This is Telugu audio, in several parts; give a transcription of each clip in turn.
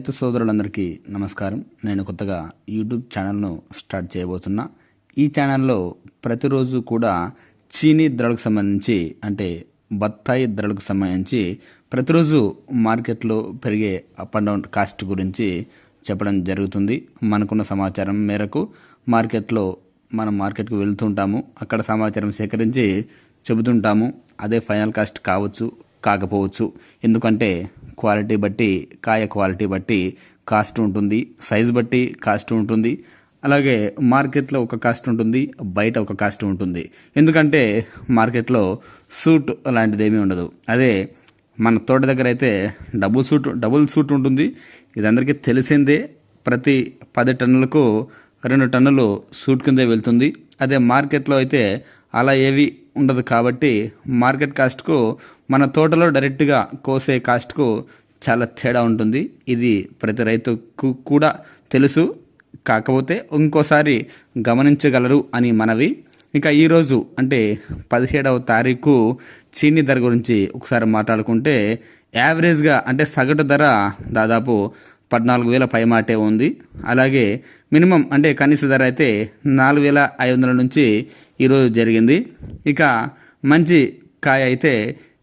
రైతు సోదరులందరికీ నమస్కారం. నేను కొత్తగా యూట్యూబ్ ఛానల్ను స్టార్ట్ చేయబోతున్నా. ఈ ఛానల్లో ప్రతిరోజు కూడా చీనీ ధరలకు సంబంధించి అంటే బత్తాయి ధరలకు సంబంధించి ప్రతిరోజు మార్కెట్లో పెరిగే అప్ అండ్ డౌన్ కాస్ట్ గురించి చెప్పడం జరుగుతుంది. మనకున్న సమాచారం మేరకు మార్కెట్లో మనం మార్కెట్కి వెళ్తుంటాము. అక్కడ సమాచారం సేకరించి చెబుతుంటాము. అదే ఫైనల్ కాస్ట్ కావచ్చు కాకపోవచ్చు. ఎందుకంటే క్వాలిటీ బట్టి కాయ క్వాలిటీ బట్టి కాస్ట్ ఉంటుంది సైజ్ బట్టి కాస్ట్ ఉంటుంది. అలాగే మార్కెట్లో ఒక కాస్ట్ ఉంటుంది బయట ఒక కాస్ట్ ఉంటుంది. ఎందుకంటే మార్కెట్లో సూట్ అలాంటిది ఏమీ ఉండదు. అదే మన తోట దగ్గర అయితే డబుల్ సూట్ డబుల్ సూట్ ఉంటుంది. ఇది అందరికీ తెలిసిందే. ప్రతి పది టన్నులకు రెండు టన్నులు సూట్ కిందే వెళ్తుంది. అదే మార్కెట్లో అయితే అలా ఏవి ఉండదు కాబట్టి మార్కెట్ కాస్ట్కు మన తోటలో డైరెక్ట్గా కోసే కాస్ట్కు చాలా తేడా ఉంటుంది. ఇది ప్రతి రైతుకు కూడా తెలుసు. కాకపోతే ఇంకోసారి గమనించగలరు అని మనవి. ఇక ఈరోజు అంటే పదిహేడవ తారీఖు చీనీ ధర గురించి ఒకసారి మాట్లాడుకుంటే యావరేజ్గా అంటే సగటు ధర దాదాపు పద్నాలుగు వేల పైమాటే ఉంది. అలాగే మినిమం అంటే కనీస ధర అయితే నాలుగు వేల ఐదు వందల నుంచి ఈరోజు జరిగింది. ఇక మంచి కాయ అయితే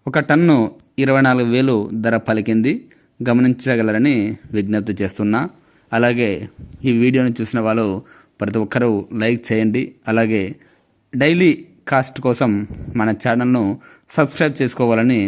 ఒక టన్ను ఇరవై నాలుగు వేలు ధర పలికింది. గమనించగలరని విజ్ఞప్తి చేస్తున్నా. అలాగే ఈ వీడియోని చూసిన వాళ్ళు ప్రతి ఒక్కరూ లైక్ చేయండి. అలాగే డైలీ కాస్ట్ కోసం మన ఛానల్ను సబ్స్క్రైబ్ చేసుకోవాలని